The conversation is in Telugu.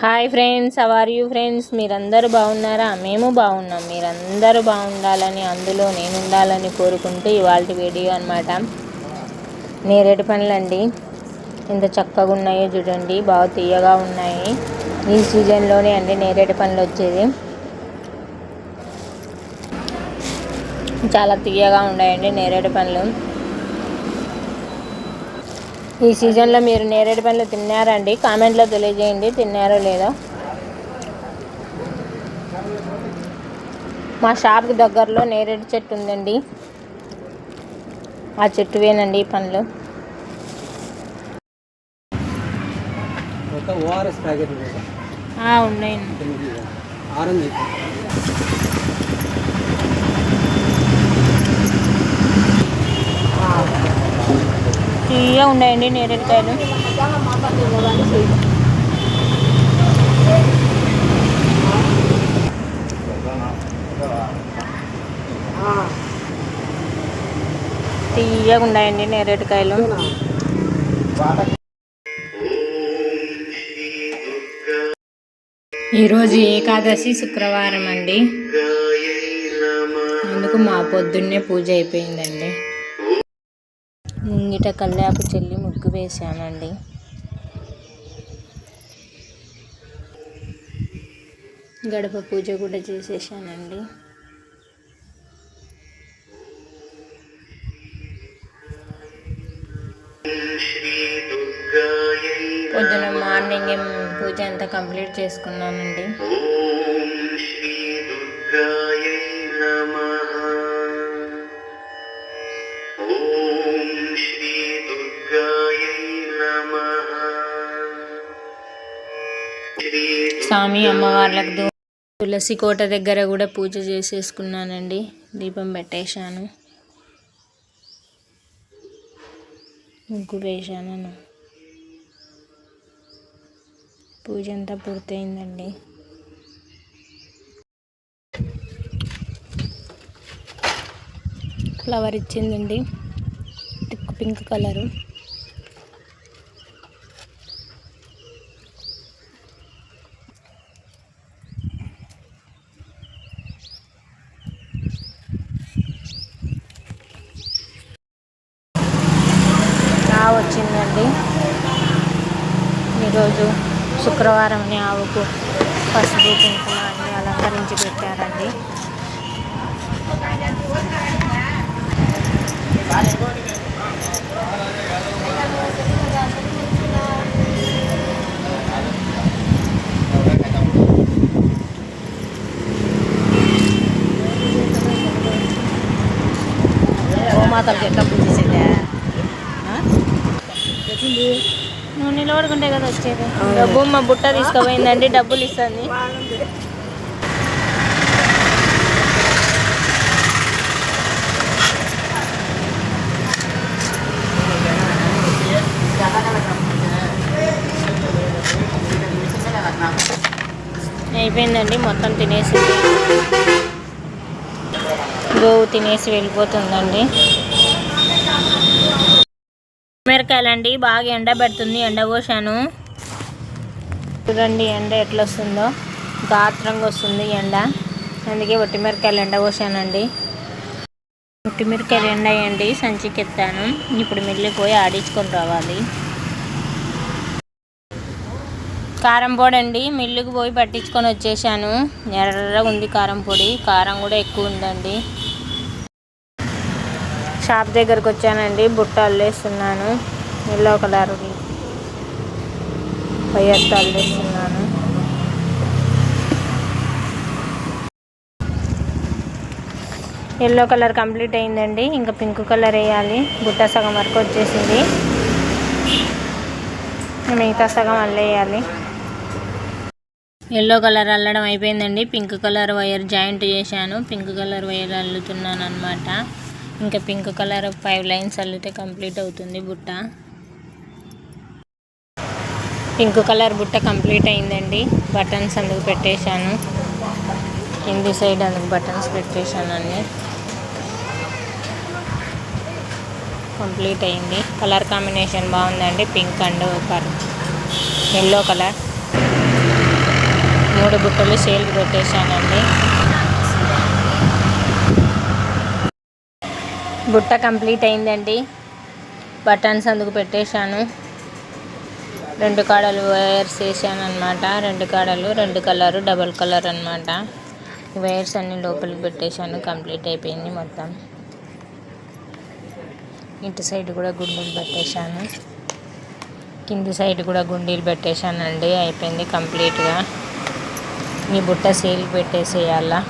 Hi friends how are you friends మీరందరూ బాగున్నారా? మేము బాగున్నాం. మీరందరూ బాగుండాలని అందులో నేను ఉండాలని కోరుకుంటూ ఇవాళ వీడియో అనమాట నేరేడు పండ్లండి. ఎంత చక్కగా ఉన్నాయో చూడండి. బాగా తీయగా ఉన్నాయి. ఈ సీజన్లోనే అండి నేరేడు పండ్లు వచ్చేది. చాలా తీయగా ఉన్నాయండి నేరేడు పండ్లు. ఈ సీజన్లో మీరు నేరేడు పండ్లు తిన్నారండి? కామెంట్లో తెలియజేయండి. తిన్నారో లేదో? మా షాప్కి దగ్గరలో నేరేడు చెట్టు ఉందండి. ఆ చెట్టువేనండి ఈ పండ్లు. ఉన్నాయండి. ఎనిమిది ఉన్నాయండి నేరేడుకాయలు తీయగా ఉన్నాయండి నేరేడుకాయలు ఈరోజు ఏకాదశి శుక్రవారం అండి. అందుకు మా పొద్దున్నే పూజ అయిపోయిందండి. ముంగిట కల్లాపు చెల్లి ముగ్గు వేశానండి. గడప పూజ కూడా చేసేసానండి పొద్దున మార్నింగ్ పూజ అంతా కంప్లీట్ చేసుకున్నానండి. స్వామి అమ్మవార్లకు తులసి కోట దగ్గర కూడా పూజ చేసేసుకున్నానండి. దీపం పెట్టేశాను. ముగ్గు వేశాను. పూజ అంతా పూర్తయిందండి. ఫ్లవర్ ఇచ్చిందండి. పింక్ కలరు ఈరోజు శుక్రవారం అని ఆవుకు పసుపు కుంకుమ అన్ని అలంకరించి పెట్టారండి. గోమాతలకి ఎట్లా పూజ చేసేదే నువ్వు నిలబడుకుంటే కదా వచ్చేది. డబ్బు మా బుట్ట తీసుకుపోయిందండి డబ్బులు ఇస్తుంది. అయిపోయిందండి మొత్తం తినేసింది గోవు తినేసి వెళ్ళిపోతుందండి. మిరకాయలండి బాగా ఎండ పెడుతుంది. ఎండ పోసాను చూడండి ఎండ ఎట్లా వస్తుందో గాత్రంగా వస్తుంది ఎండ. అందుకే ఒట్టి మిరకాయలు ఎండ పోసానండి ఒట్టి మిరకాయలు ఎండ అయ్యండి. సంచికి ఎత్తాను ఇప్పుడు మిల్లికి పోయి ఆడించుకొని రావాలి. కారం పొడి అండి మిల్లుకి పోయి పట్టించుకొని వచ్చేసాను ఎర్రగా ఉంది కారం పొడి. కారం కూడా ఎక్కువ ఉందండి. షాప్ దగ్గరకు వచ్చానండి బుట్ట అల్లేస్తున్నాను ఎల్లో కలర్ పొయ్యత్త అల్లేస్తున్నాను. ఎల్లో కలర్ కంప్లీట్ అయిందండి ఇంకా పింక్ కలర్ వేయాలి. బుట్ట సగం వరకు వచ్చేసింది. మిగతా సగం అల్లేయాలి. ఎల్లో కలర్ అల్లడం అయిపోయిందండి పింక్ కలర్ వైర్ జాయింట్ చేశాను పింక్ కలర్ వైర్ అల్లుతున్నాను అనమాట ఇంకా పింక్ కలర్ ఫైవ్ లైన్స్ అల్లితే కంప్లీట్ అవుతుంది బుట్ట. పింక్ కలర్ బుట్ట కంప్లీట్ అయిందండి. బటన్స్ అందుకు పెట్టేశాను. కింది సైడ్ అందుకు బటన్స్ పెట్టేశాను అన్నీ. కంప్లీట్ అయింది. కలర్ కాంబినేషన్ బాగుందండి. Pink and yellow colour. మూడు బుట్టలు సేల్ పెట్టేశానండి. బుట్ట కంప్లీట్ అయిందండి. బటన్స్ అందుకు పెట్టేశాను. రెండు కాడలు వైర్స్ వేసాను అనమాట రెండు కాడలు రెండు కలరు డబల్ కలర్ అనమాట వైర్స్ అన్ని లోపలికి పెట్టేశాను. కంప్లీట్ అయిపోయింది మొత్తం. ఇటు సైడ్ కూడా గుండీలు పెట్టేశాను. కింది సైడ్ కూడా గుండీలు పెట్టేశానండి. అయిపోయింది కంప్లీట్గా. ఈ బుట్ట సేల్ పెట్టేసేయాలా?